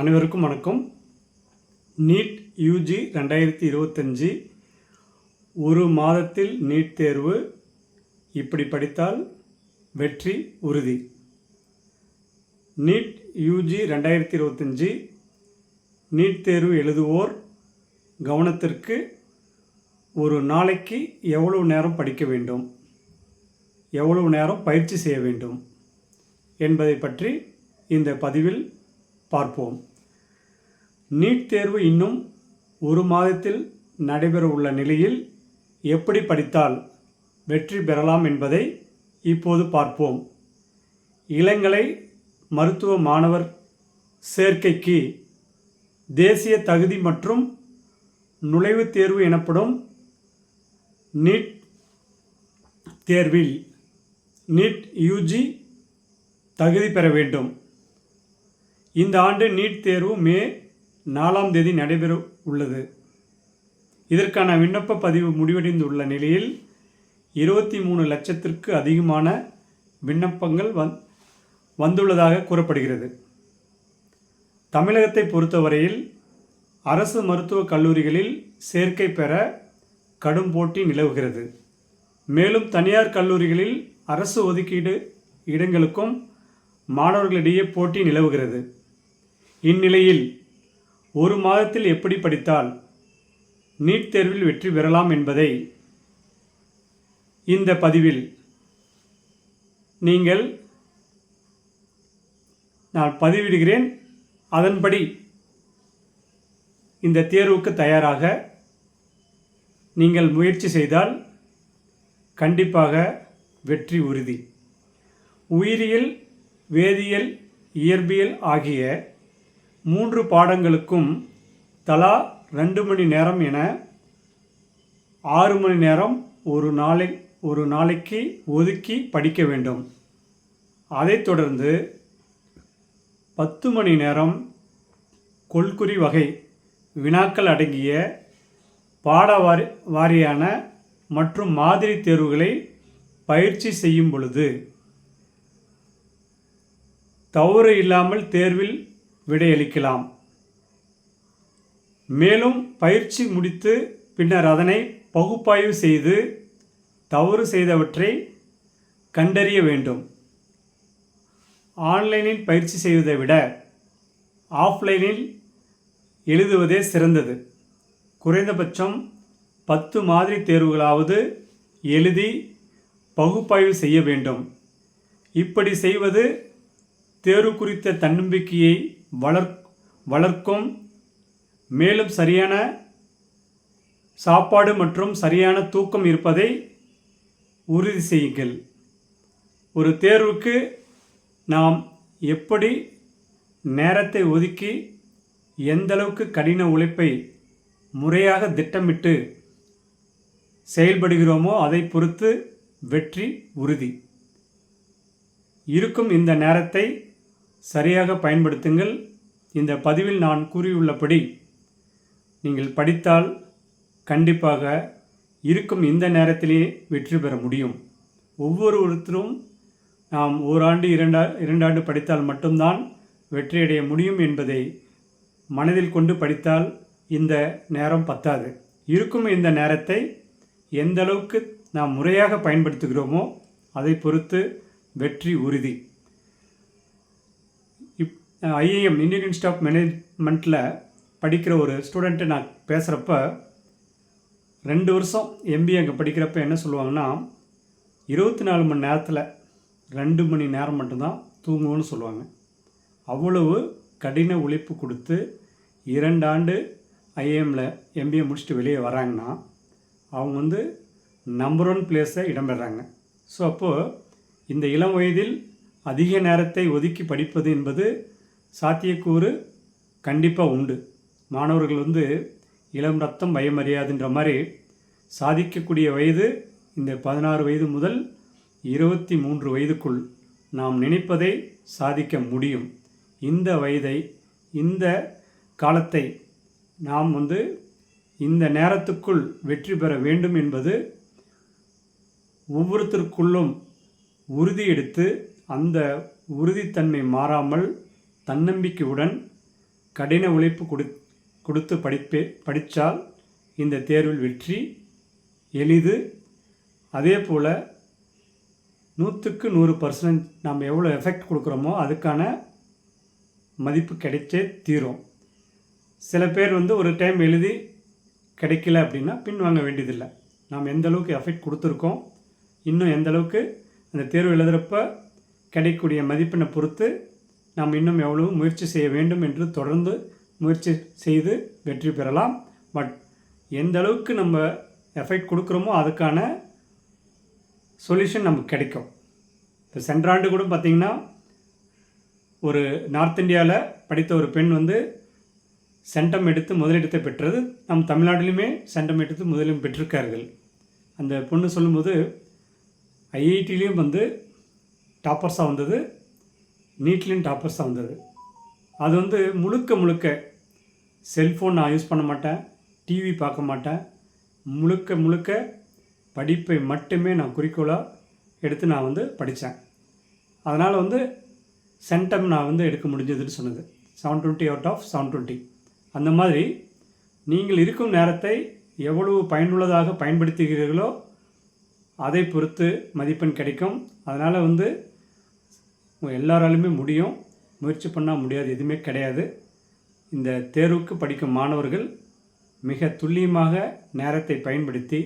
அனைவருக்கும் வணக்கம். NEET UG ரெண்டாயிரத்தி இருபத்தஞ்சி ஒரு மாதத்தில் நீட் தேர்வு இப்படி படித்தால் வெற்றி உறுதி. நீட் யூஜி ரெண்டாயிரத்தி இருபத்தஞ்சி நீட் தேர்வு எழுதுவோர் கவனத்திற்கு ஒரு நாளைக்கு எவ்வளவு நேரம் படிக்க வேண்டும் எவ்வளவு நேரம் பயிற்சி செய்ய வேண்டும் என்பதை பற்றி இந்த பதிவில் பார்ப்போம். நீட் தேர்வு இன்னும் ஒரு மாதத்தில் நடைபெற உள்ள நிலையில் எப்படி படித்தால் வெற்றி பெறலாம் என்பதை இப்போது பார்ப்போம். இளங்கலை மருத்துவ மாணவர் சேர்க்கைக்கு தேசிய தகுதி மற்றும் நுழைவுத் தேர்வு எனப்படும் நீட் தேர்வில் நீட் யூஜி தகுதி பெற வேண்டும். இந்த ஆண்டு நீட் தேர்வு மே நாலாம் தேதி நடைபெற உள்ளது. இதற்கான விண்ணப்ப பதிவு முடிவடைந்துள்ள நிலையில் இருபத்தி மூணு லட்சத்திற்கு அதிகமான விண்ணப்பங்கள் வந் வந்துள்ளதாக கூறப்படுகிறது. தமிழகத்தை பொறுத்தவரையில் அரசு மருத்துவக் கல்லூரிகளில் சேர்க்கை பெற கடும் போட்டி நிலவுகிறது. மேலும் தனியார் கல்லூரிகளில் அரசு ஒதுக்கீடு இடங்களுக்கும் மாணவர்களிடையே போட்டி நிலவுகிறது. இந்நிலையில் ஒரு மாதத்தில் எப்படி படித்தால் நீட் தேர்வில் வெற்றி பெறலாம் என்பதை இந்த பதிவில் நீங்கள் நான் பதிவிடுகிறேன். அதன்படி இந்த தேர்வுக்கு தயாராக நீங்கள் முயற்சி செய்தால் கண்டிப்பாக வெற்றி உறுதி. உயிரியல் வேதியியல் இயற்பியல் ஆகிய மூன்று பாடங்களுக்கும் தலா ரெண்டு மணி நேரம் என ஆறு மணி நேரம் ஒரு நாளை ஒரு நாளைக்கு ஒதுக்கி படிக்க வேண்டும். அதைத் தொடர்ந்து பத்து மணி நேரம் கொள்குறி வகை வினாக்கள் அடங்கிய பாட வாரி வாரியான மற்றும் மாதிரி தேர்வுகளை பயிற்சி செய்யும் பொழுது தவறு இல்லாமல் தேர்வில் விடையளிக்கலாம். மேலும் பயிற்சி முடித்து பின்னர் அதனை பகுப்பாய்வு செய்து தவறு செய்தவற்றை கண்டறிய வேண்டும். ஆன்லைனில் பயிற்சி செய்வதை விட ஆஃப்லைனில் எழுதுவதே சிறந்தது. குறைந்தபட்சம் பத்து மாதிரி தேர்வுகளாவது எழுதி பகுப்பாய்வு செய்ய வேண்டும். இப்படி செய்வது தேர்வு குறித்த தன்னம்பிக்கையை வளர் வளர்க்கும் மேலும் சரியான சாப்பாடு மற்றும் சரியான தூக்கம் இருப்பதை உறுதி செய்யுங்கள். ஒரு தேர்வுக்கு நாம் எப்படி நேரத்தை ஒதுக்கி எந்தளவுக்கு கடின உழைப்பை முறையாக திட்டமிட்டு செயல்படுகிறோமோ அதை பொறுத்து வெற்றி உறுதி. இருக்கும் இந்த நேரத்தை சரியாக பயன்படுத்துங்கள். இந்த பதிவில் நான் கூறியுள்ளபடி நீங்கள் படித்தால் கண்டிப்பாக இருக்கும் இந்த நேரத்திலேயே வெற்றி பெற முடியும். ஒவ்வொரு ஒருத்தரும் நாம் ஓராண்டு இரண்டா இரண்டாண்டு படித்தால் மட்டும்தான் வெற்றியடைய முடியும் என்பதை மனதில் கொண்டு படித்தால் இந்த நேரம் பத்தாது. இருக்கும் இந்த நேரத்தை எந்த அளவுக்கு நாம் முறையாக பயன்படுத்துகிறோமோ அதை பொறுத்து வெற்றி உறுதி. ஐஏஎம் இந்தியன் இன்ஸ்டியூட் ஆஃப் மேனேஜ்மெண்ட்டில் படிக்கிற ஒரு ஸ்டூடெண்ட்டை நான் பேசுகிறப்ப ரெண்டு வருஷம் எம்பிஏ அங்கே படிக்கிறப்ப என்ன சொல்லுவாங்கன்னா இருபத்தி நாலு மணி நேரத்தில் ரெண்டு மணி நேரம் மட்டும்தான் தூங்குவோன்னு சொல்லுவாங்க. அவ்வளவு கடின உழைப்பு கொடுத்து இரண்டு ஆண்டு ஐஏஎம்மில் எம்பிஏ முடிச்சுட்டு வெளியே வராங்கன்னா அவங்க வந்து நம்பர் ஒன் பிளேஸை இடம்பெறாங்க. ஸோ அப்போது இந்த இளம் வயதில் அதிக நேரத்தை ஒதுக்கி படிப்பது என்பது சாத்தியக்கூறு கண்டிப்பாக உண்டு. மாணவர்கள் வந்து இளம் ரத்தம் பயமறியாதுன்ற மாதிரி சாதிக்கக்கூடிய வயது இந்த பதினாறு வயது முதல் இருபத்தி மூன்று வயதுக்குள் நாம் நினைப்பதை சாதிக்க முடியும். இந்த வயதை இந்த காலத்தை நாம் வந்து இந்த நேரத்துக்குள் வெற்றி பெற வேண்டும் என்பது ஒவ்வொருத்தருக்குள்ளும் உறுதி எடுத்து அந்த உறுதித்தன்மை மாறாமல் தன்னம்பிக்கையுடன் கடின உழைப்பு கொடு கொடுத்து படிப்பே படித்தால் இந்த தேர்வில் வெற்றி எளிது. அதே போல் நூற்றுக்கு நூறு பர்சன்ட் நம்ம எவ்வளோ எஃபெக்ட் கொடுக்குறோமோ அதுக்கான மதிப்பு கிடைச்சே தீரும். சில பேர் வந்து ஒரு டைம் எழுதி கிடைக்கல அப்படின்னா பின் வாங்க வேண்டியதில்லை. நாம் எந்த அளவுக்கு எஃபெக்ட் கொடுத்துருக்கோம் இன்னும் எந்த அளவுக்கு அந்த தேர்வு எழுதுகிறப்ப கிடைக்கக்கூடிய மதிப்பெண்ணை பொறுத்து நாம் இன்னும் எவ்வளவு முயற்சி செய்ய வேண்டும் என்று தொடர்ந்து முயற்சி செய்து வெற்றி பெறலாம். பட் எந்த அளவுக்கு நம்ம எஃபெக்ட் கொடுக்குறோமோ அதுக்கான சொல்யூஷன் நமக்கு கிடைக்கும். இப்போ சென்ற ஆண்டு கூட பார்த்திங்கன்னா ஒரு நார்த் இந்தியாவில் படித்த ஒரு பெண் வந்து சென்டம் எடுத்து முதலிடத்தை பெற்றது. நம் தமிழ்நாட்டிலுமே சென்டம் எடுத்து முதலிடம் பெற்றிருக்கார்கள். அந்த பொண்ணு சொல்லும்போது ஐஐடியிலையும் வந்து டாப்பர்ஸாக வந்தது. நீட்லேயும் தான் வந்தது அது வந்து முழுக்க முழுக்க செல்ஃபோன் நான் யூஸ் பண்ண மாட்டேன் டிவி பார்க்க மாட்டேன். முழுக்க முழுக்க படிப்பை மட்டுமே நான் குறிக்கோளாக எடுத்து நான் வந்து படித்தேன். அதனால் வந்து சென்டம் நான் வந்து எடுக்க முடிஞ்சதுன்னு சொன்னது. Seven twenty out of seven twenty. அந்த மாதிரி நீங்கள் இருக்கும் நேரத்தை எவ்வளவு பயனுள்ளதாக பயன்படுத்துகிறீர்களோ அதை பொறுத்து மதிப்பெண் கிடைக்கும். அதனால் வந்து உங்கள் எல்லாராலுமே முடியும். முயற்சி பண்ணால் முடியாது எதுவுமே கிடையாது. இந்த தேர்வுக்கு படிக்கும் மாணவர்கள் மிக துல்லியமாக நேரத்தை பயன்படுத்தி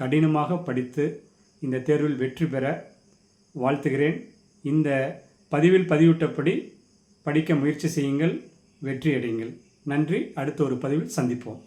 கடினமாக படித்து இந்த தேர்வில் வெற்றி பெற வாழ்த்துகிறேன். இந்த பதிவில் பதிவிட்டபடி படிக்க முயற்சி செய்யுங்கள் வெற்றி அடையுங்கள் நன்றி. அடுத்த ஒரு பதிவில் சந்திப்போம்.